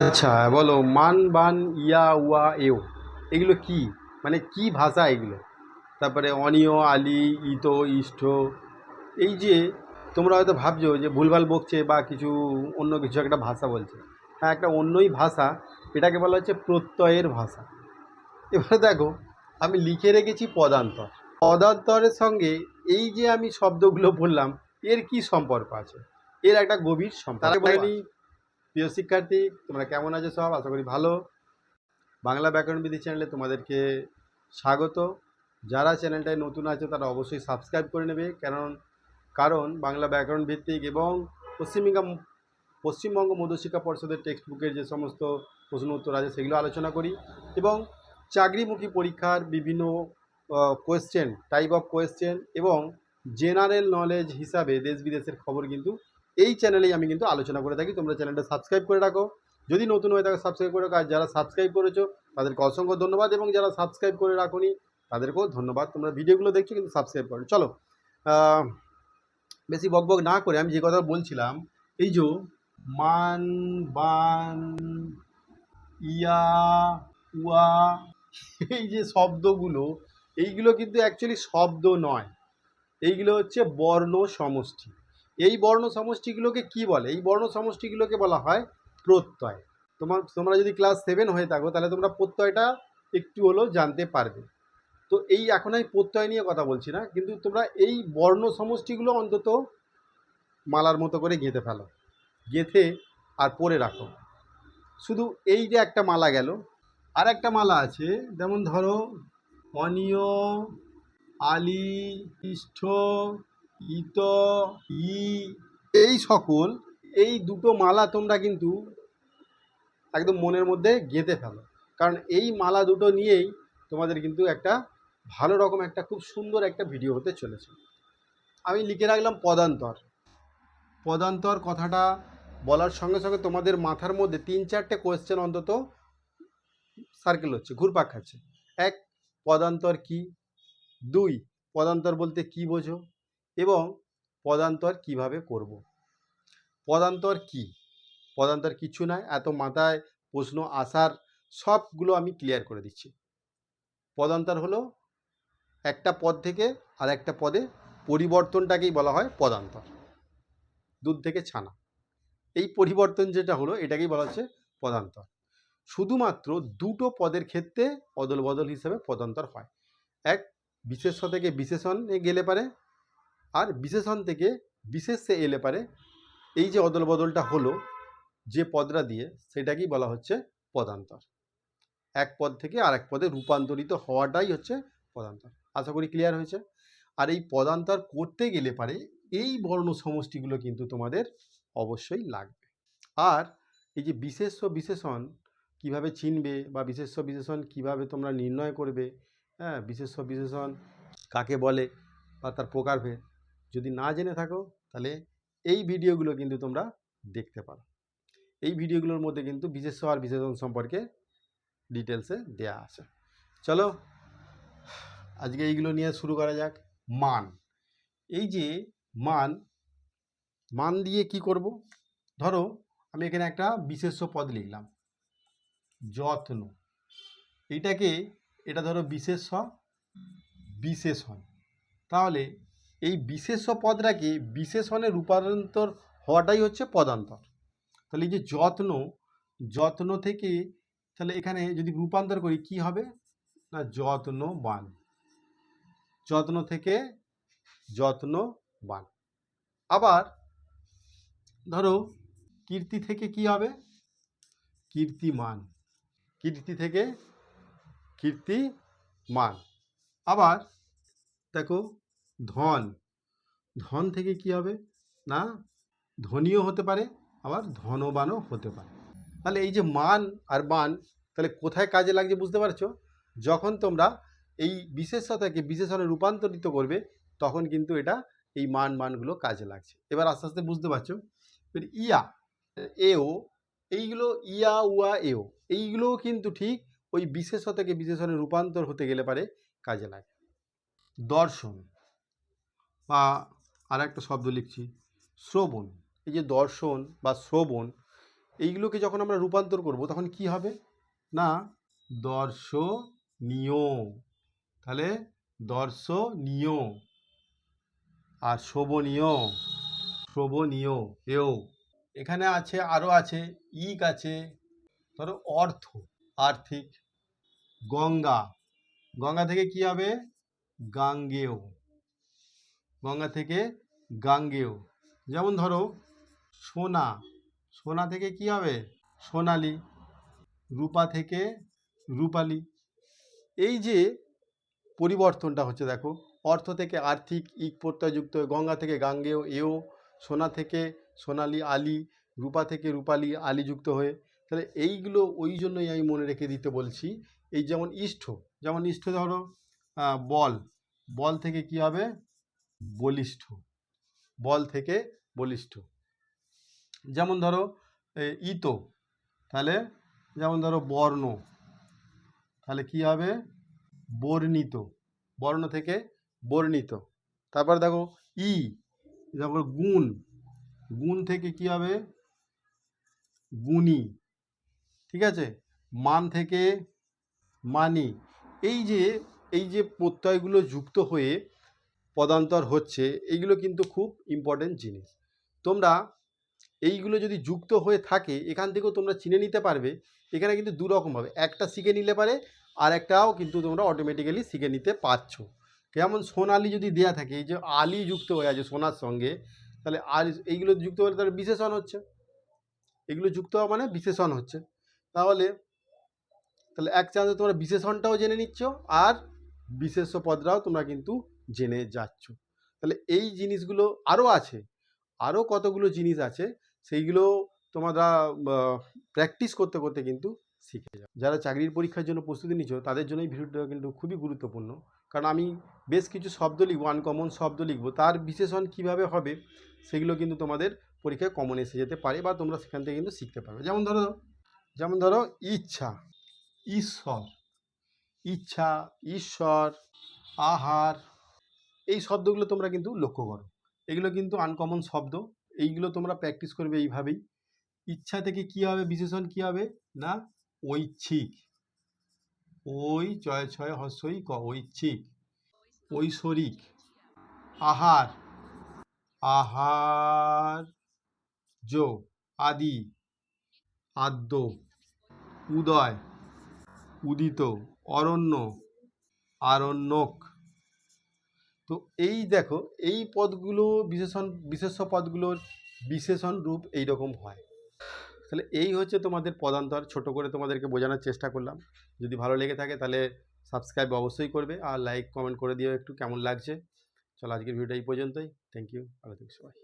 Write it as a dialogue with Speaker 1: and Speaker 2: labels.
Speaker 1: আচ্ছা বলো মান বান ইয়া উয়া এও এগুলো কি? মানে কি ভাষা এগুলো? তারপরে অনিয় আলি ইতো ইষ্ট এই যে তোমরা হয়তো ভাবছ যে ভুলভাল বকছে বা কিছু অন্য কিছু একটা ভাষা বলছে। হ্যাঁ একটা অন্যই ভাষা এটাকে বলা হচ্ছে প্রত্যয়ের ভাষা। এবারে দেখো আমি লিখে রেখেছি পদান্তর। পদান্তরের সঙ্গে এই যে আমি শব্দগুলো বললাম এর কি সম্পর্ক আছে? এর একটা গভীর সম্পর্ক। প্রিয় শিক্ষার্থী, তোমরা কেমন আছো সব? আশা করি ভালো। বাংলা ব্যাকরণ বিধি চ্যানেলে তোমাদেরকে স্বাগত। যারা চ্যানেলটায় নতুন আছে, তারা অবশ্যই সাবস্ক্রাইব করে নেবে। কারণ কারণ বাংলা ব্যাকরণ ভিত্তিক এবং পশ্চিমবঙ্গ পশ্চিমবঙ্গ মধ্যশিক্ষা পর্ষদের টেক্সট বুকের যে সমস্ত প্রশ্ন উত্তর আছে, সেগুলো আলোচনা করি এবং চাকরিমুখী পরীক্ষার বিভিন্ন কোয়েশ্চেন টাইপ অফ কোয়েশ্চেন এবং জেনারেল নলেজ হিসাবে দেশ বিদেশের খবর কিন্তু এই চ্যানেলেই আমি কিন্তু আলোচনা করে থাকি। তোমরা চ্যানেলটা সাবস্ক্রাইব করে রাখো। যদি নতুন হয়ে থাকো সাবস্ক্রাইব করে রাখো। আর যারা সাবস্ক্রাইব করেছ, তাদেরকে অসংখ্য ধন্যবাদ এবং যারা সাবস্ক্রাইব করে রাখোনি, তাদেরকেও ধন্যবাদ। তোমরা ভিডিওগুলো দেখছ কিন্তু সাবস্ক্রাইব করো। চলো বেশি বক বক না করে আমি যে কথা বলছিলাম, এই যে মান, বান, ইয়া, উয়া, এই যে শব্দগুলো, এইগুলো কিন্তু অ্যাকচুয়ালি শব্দ নয়। এইগুলো হচ্ছে বর্ণ সমষ্টি। এই বর্ণ সমষ্টিগুলোকে কি বলে? এই বর্ণ সমষ্টিগুলোকে বলা হয় প্রত্যয়। তোমার, তোমরা যদি ক্লাস সেভেন হয়ে থাকো, তাহলে তোমরা প্রত্যয়টা একটু হলেও জানতে পারবে। তো এই এখন আমি প্রত্যয় নিয়ে কথা বলছি না, কিন্তু তোমরা এই বর্ণ সমষ্টিগুলো অন্তত মালার মতো করে গেঁথে ফেলো। গেঁথে আর পরে রাখো। শুধু এই যে একটা মালা গেল, আর একটা মালা আছে, যেমন ধরো অনিয় আলি ইষ্ঠ ইত ই। এই সকল এই দুটো মালা তোমরা কিন্তু একদম মনের মধ্যে গেঁথে ফেলো। কারণ এই মালা দুটো নিয়েই তোমাদের কিন্তু একটা ভালো রকম একটা খুব সুন্দর একটা ভিডিও হতে চলেছে। আমি লিখে রাখলাম পদান্তর। পদান্তর কথাটা বলার সঙ্গে সঙ্গে তোমাদের মাথার মধ্যে তিন চারটে কোয়েশ্চেন অন্তত সার্কেল হচ্ছে ঘুরপাক খাচ্ছে। এক পদান্তর কি? দুই পদান্তর বলতে কি বোঝো? এবং পদান্তর কীভাবে করব। পদান্তর কি? পদান্তর কিছু নয় এত মাথায় প্রশ্ন আসার সবগুলো আমি ক্লিয়ার করে দিচ্ছি। পদান্তর হলো একটা পদ থেকে আর একটা পদে পরিবর্তনটাকেই বলা হয় পদান্তর। দুধ থেকে ছানা। এই পরিবর্তন যেটা হলো, এটাকেই বলা হচ্ছে পদান্তর। শুধুমাত্র দুটো পদের ক্ষেত্রে অদল বদল হিসেবে পদান্তর হয়। এক, বিশেষ্য থেকে বিশেষণে গেলে পারে আর বিশেষণ থেকে বিশেষে এলে পারে। এই যে অদল বদলটা হলো, যে পদটা দিয়ে সেটাকেই বলা হচ্ছে পদান্তর। এক পদ থেকে আর এক পদে রূপান্তরিত হওয়াটাই হচ্ছে পদান্তর। আশা করি ক্লিয়ার হয়েছে? আর এই পদান্তর করতে গেলে পারে, এই বর্ণ সমষ্টিগুলো কিন্তু তোমাদের অবশ্যই লাগবে। আর এই যে বিশেষ্য বিশেষণ, কীভাবে চিনবে বা বিশেষ্য বিশেষণ কীভাবে তোমরা নির্ণয় করবে হ্যাঁ বিশেষ্য বিশেষণ কাকে বলে বা তার প্রকারভেদ যদি না জেনে থাকো, তাহলে এই ভিডিওগুলো কিন্তু তোমরা দেখতে পারো। এই ভিডিওগুলোর মধ্যে কিন্তু বিশেষ আর বিশেষণ সম্পর্কে ডিটেলসে দেয়া আছে। চলো, আজকে এইগুলো নিয়ে শুরু করা যাক। মান। এই যে মান মান দিয়ে কি করব? ধরো, আমি এখানে একটা বিশেষ্য পদ লিখলাম। যত্ন। এইটাকে এটা ধরো বিশেষ্য, বিশেষণ। তাহলে এই বিশেষ্য পদটাকে বিশেষণে রূপান্তর হওয়াটাই হচ্ছে পদান্তর। তাহলে এই যে যত্ন যত্ন থেকে তাহলে এখানে যদি রূপান্তর করি কি হবে? না, যত্নবান। যত্ন থেকে যত্নবান। আবার ধরো কীর্তি থেকে কি হবে? কীর্তিমান। কীর্তি থেকে কীর্তিমান। আবার দেখো ধন। ধন থেকে কি হবে? না, ধনীও হতে পারে, আবার ধনবানও হতে পারে। তাহলে এই যে মান আর বান তাহলে কোথায় কাজে লাগছে বুঝতে পারছ? যখন তোমরা এই বিশেষতাকে বিশেষণে রূপান্তরিত করবে, তখন কিন্তু এটা এই মান, মানগুলো কাজে লাগছে। এবার আস্তে আস্তে বুঝতে পারছ? ইয়া এও এইগুলো ইয়া, উয়া এও এইগুলোও কিন্তু ঠিক ওই বিশেষতাকে বিশেষণে রূপান্তর হতে গেলে পারে, কাজে লাগে। দর্শন। বা আর একটা শব্দ লিখছি, শ্রবণ। এই যে দর্শন বা শ্রবণ, এইগুলোকে যখন আমরা রূপান্তর করব, তখন কি হবে? না, দর্শনীয়। তাহলে দর্শনীয়। আর শোভনীয়। শ্রবণীয়। এও। এখানে আছে, আরও আছে, ইক আছে। ধরো অর্থ, আর্থিক। গঙ্গা। গঙ্গা থেকে কি হবে? গাঙ্গেয়। গঙ্গা থেকে গাঙ্গেয়। যেমন ধরো, সোনা। সোনা থেকে কি হবে? সোনালি। রূপা থেকে রূপালি। এই যে পরিবর্তনটা হচ্ছে, দেখো, অর্থ থেকে আর্থিক ইক প্রত্যয়যুক্ত, গঙ্গা থেকে গাঙ্গেয়, এও, সোনা থেকে সোনালি, আলি, রূপা থেকে রূপালি আলি যুক্ত হয়ে। তাহলে এইগুলো ওই জন্যই আমি মনে রেখে দিতে বলছি, এই যেমন ইষ্ঠ। যেমন ইষ্ঠ ধরো বল। বল থেকে কি হবে? বলিষ্ঠ। বল থেকে বলিষ্ঠ। যেমন ধরো ইতো। তাহলে যেমন ধরো, বর্ণ। তাহলে কি হবে? বর্ণিত। বর্ণ থেকে বর্ণিত। তারপর দেখো, ই। তারপর গুণ। গুণ থেকে কি হবে? গুণী। ঠিক আছে? মান থেকে মানি। এই যে এই যে প্রত্যয়গুলো যুক্ত হয়ে পদান্তর হচ্ছে, এইগুলো কিন্তু খুব ইম্পর্টেন্ট জিনিস। তোমরা এইগুলো যদি যুক্ত হয়ে থাকে, এখান থেকেও তোমরা চিনে নিতে পারবে, এখানে কিন্তু দু রকম হবে। একটা শিখে নিলে পারে, আর একটাও কিন্তু তোমরা অটোমেটিক্যালি শিখে নিতে পারছ। কেমন সোনালি যদি দেয়া থাকে, এই যে আলি যুক্ত হয়ে আছে সোনার সঙ্গে, তাহলে আর এইগুলো যুক্ত হলে তাহলে বিশেষণ হচ্ছে। এগুলো যুক্ত হওয়া মানে বিশেষণ হচ্ছে। তাহলে তাহলে এক চান্সে তোমরা বিশেষণটাও জেনে নিচ্ছ, আর বিশেষ্য পদরাও তোমরা কিন্তু জেনে যাচ্ছ। তাহলে এই জিনিসগুলো আরও আছে আরও কতগুলো জিনিস আছে, সেইগুলো তোমরা প্র্যাকটিস করতে করতে কিন্তু শিখে যাও যারা চাকরির পরীক্ষার জন্য প্রস্তুতি নিচ্ছ, তাদের জন্য এই ভিডিওটা কিন্তু খুবই গুরুত্বপূর্ণ। কারণ আমি বেশ কিছু শব্দ লিখব আনকমন শব্দ লিখব, তার বিশেষণ কীভাবে হবে, সেগুলো কিন্তু তোমাদের পরীক্ষায় কমন এসে যেতে পারে বা তোমরা সেখান থেকে কিন্তু শিখতে পারবে। যেমন ধরো যেমন ধরো ইচ্ছা, ঈশ্বর ইচ্ছা, ঈশ্বর, আহার এই শব্দগুলো তোমরা কিন্তু লক্ষ্য করো। এগুলো কিন্তু আনকমন শব্দ। এইগুলো তোমরা প্র্যাকটিস করবে এইভাবেই। ইচ্ছা থেকে কি হবে, বিশেষণ কি হবে? না, ঐচ্ছিক। ওই ছয় ছয়, হস্যই, ক, ঐচ্ছিক। ঐশ্বরিক। আহার। আহার যো আদি। আদ্য। উদয়। উদিত। অরণ্য। আরণ্যক। তো এই দেখো, এই পদগুলো বিশেষণ, বিশেষ্য পদগুলোর বিশেষণ রূপ এই রকম হয়। তাহলে এই হচ্ছে তোমাদের পদান্তর। ছোট করে তোমাদেরকে বোঝানোর চেষ্টা করলাম। যদি ভালো লেগে থাকে তাহলে সাবস্ক্রাইব অবশ্যই করবে আর লাইক, কমেন্ট করে দিও একটু কেমন লাগছে। চলো আজকের ভিডিওটা এই পর্যন্তই। থ্যাংক ইউ ভালো থেকো সবাই।